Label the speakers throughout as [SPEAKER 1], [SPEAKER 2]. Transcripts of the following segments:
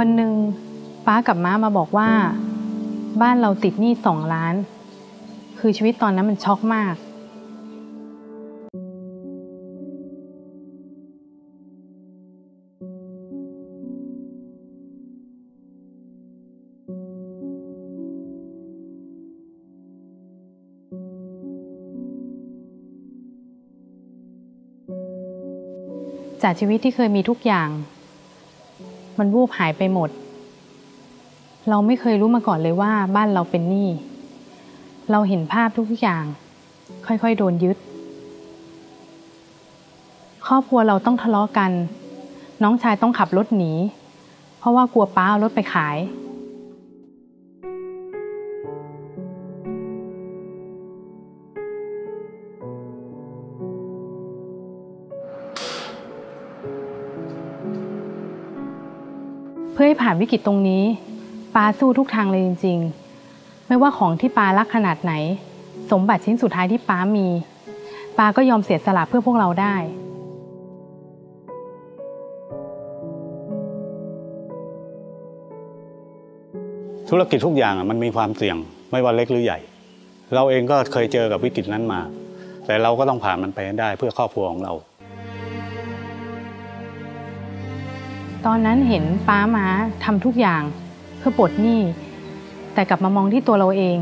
[SPEAKER 1] วันหนึ่งป้ากับม้ามาบอกว่า บ้านเราติดหนี้สองล้าน คือชีวิตตอนนั้นมันช็อกมาก จากชีวิตที่เคยมีทุกอย่าง มันวูบหายไปหมด เราไม่เคยรู้มาก่อนเลยว่าบ้านเราเป็นหนี้ เราเห็นภาพทุกอย่าง ค่อยๆโดนยึด ครอบครัวเราต้องทะเลาะกัน น้องชายต้องขับรถหนี เพราะว่ากลัวป้าเอารถไปขาย พื่อให้ผ่านวิกฤตตรงนี้ปาสู้ทุกทางเลยจริง ๆ ไม่ว่าของที่ปารักขนาดไหน สมบัติชิ้นสุดท้ายที่ป้ามีปาก็ยอมเสียสละเพื่อพวกเราได้
[SPEAKER 2] ธุรกิจทุกอย่างมันมีความเสี่ยงไม่ว่าเล็กหรือใหญ่ เราเองก็เคยเจอกับวิกฤตนั้นมา แต่เราก็ต้องผ่านมันไปได้เพื่อครอบครัวของเรา
[SPEAKER 1] ตอนนั้นเห็นป้ามาทำทุกอย่างเพื่อปลดหนี้ แต่กลับมามองที่ตัวเราเอง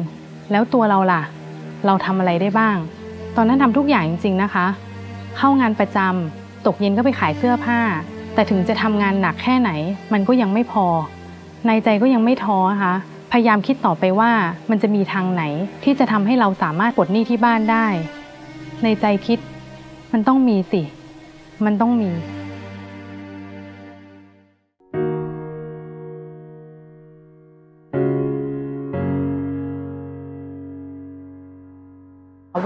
[SPEAKER 1] แล้วตัวเราล่ะ เราทำอะไรได้บ้าง ตอนนั้นทำทุกอย่างจริง ๆนะคะ เข้างานประจำตกเย็นก็ไปขายเสื้อผ้า แต่ถึงจะทำงานหนักแค่ไหน มันก็ยังไม่พอ ในใจก็ยังไม่ท้อนะคะพยายามคิดต่อไปว่ามันจะมีทางไหนที่จะทำให้เราสามารถปลดหนี้ที่บ้านได้ ในใจคิด มันต้องมีสิ มันต้องมี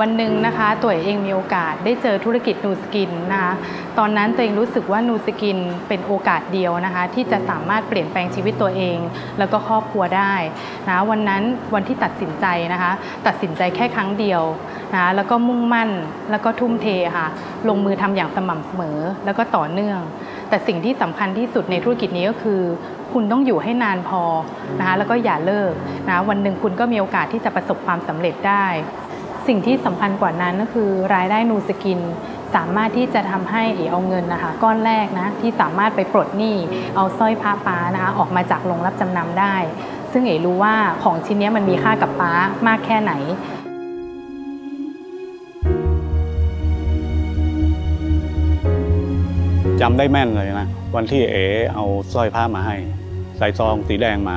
[SPEAKER 1] วันหนึ่งนะคะตัวเองมีโอกาสได้เจอธุรกิจนูสกินนะคะตอนนั้นตัวเองรู้สึกว่านูสกินเป็นโอกาสเดียวนะคะที่จะสามารถเปลี่ยนแปลงชีวิตตัวเอง แล้วก็ครอบครัวได้นะวันนั้นวันที่ตัดสินใจนะคะตัดสินใจแค่ครั้งเดียวนะแล้วก็มุ่งมั่นแล้วก็ทุ่มเทค่ะลงมือทำอย่างสม่ำเสมอแล้วก็ต่อเนื่อง แต่สิ่งที่สำคัญที่สุดในธุรกิจนี้ก็คือคุณต้องอยู่ให้นานพอนะคะแล้วก็อย่าเลิกนะวันหนึ่งคุณก็มีโอกาสที่จะประสบความสำเร็จได้ สิ่งที่สำคัญกว่านั้นก็คือรายได้นูสกิน สามารถที่จะทำให้เอเอาเงินนะคะ ก้อนแรกนะที่สามารถไปปลดหนี้เอาสร้อยพระป้านะคะออกมาจากโรงรับจำนำได้ ซึ่งเอรู้ว่าของชิ้นนี้มันมีค่ากับป้ามากแค่ไหน
[SPEAKER 2] จำได้แม่นเลยนะ วันที่เอ๋เอาสร้อยผ้ามาให้ ใส่ซองสีแดงมา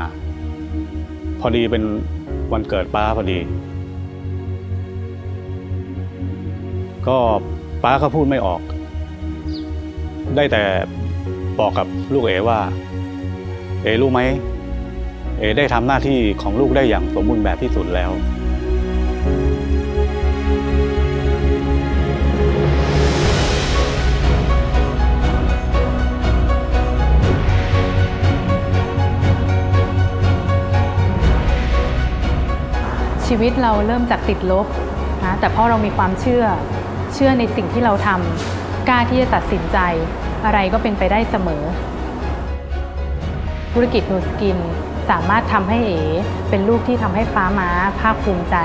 [SPEAKER 2] พอดีเป็นวันเกิดป้าพอดี ก็ป้าก็พูดไม่ออก ได้แต่บอกกับลูกเอว่า เอรู้ไหม เอได้ทำหน้าที่ของลูกได้อย่างสมบูรณ์แบบที่สุดแล้ว
[SPEAKER 1] ชีวิตเราเริ่มจากติดลบนะแต่พอเรามีความเชื่อ เชื่อในสิ่งที่เราทำกล้าที่จะตัดสินใจ อะไรก็เป็นไปได้เสมอ ธุรกิจนูสกินสามารถทำให้เอ๋เป็นลูกที่ทำให้ฟ้าม้าภาคภูมิใจ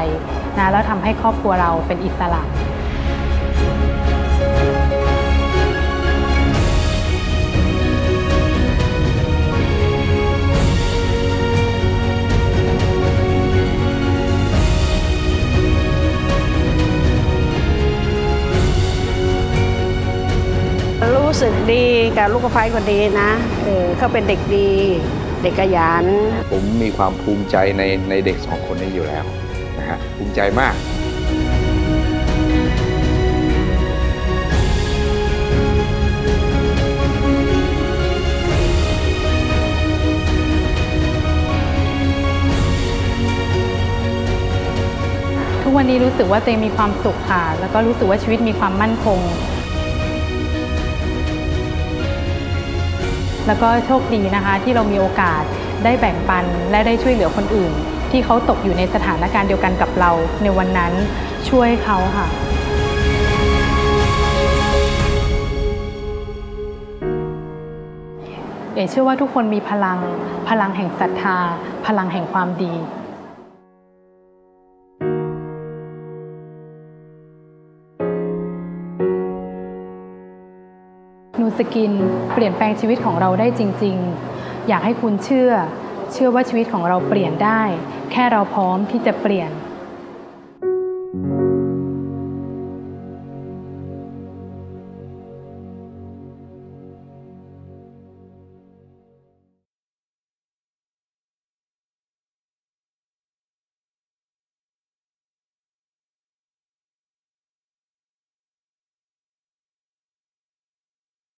[SPEAKER 1] นะแล้วทำให้ครอบครัวเราเป็นอิสระ
[SPEAKER 3] รู้สึกดีกับลูกสะใภ้คนดีนะเออเขาเป็นเด็กดี เด็กขยัน
[SPEAKER 4] ผมมีความภูมิใจในในเด็กสองคนนี้อยู่แล้วนะฮะภูมิใจมาก
[SPEAKER 1] ทุกวันนี้รู้สึกว่าตัวเองมีความสุขค่ะ แล้วก็รู้สึกว่าชีวิตมีความมั่นคง แล้วก็โชคดีนะคะ ที่เรามีโอกาสได้แบ่งปันและได้ช่วยเหลือคนอื่น ที่เขาตกอยู่ในสถานการณ์เดียวกันกับเราในวันนั้นช่วยเขาค่ะเอ๋เชื่อว่าทุกคนมีพลัง พลังแห่งศรัทธา พลังแห่งความดี สกิน เปลี่ยนแปลงชีวิตของเราได้จริง ๆ อยากให้คุณเชื่อ เชื่อว่าชีวิตของเราเปลี่ยนได้ แค่เราพร้อมที่จะเปลี่ยน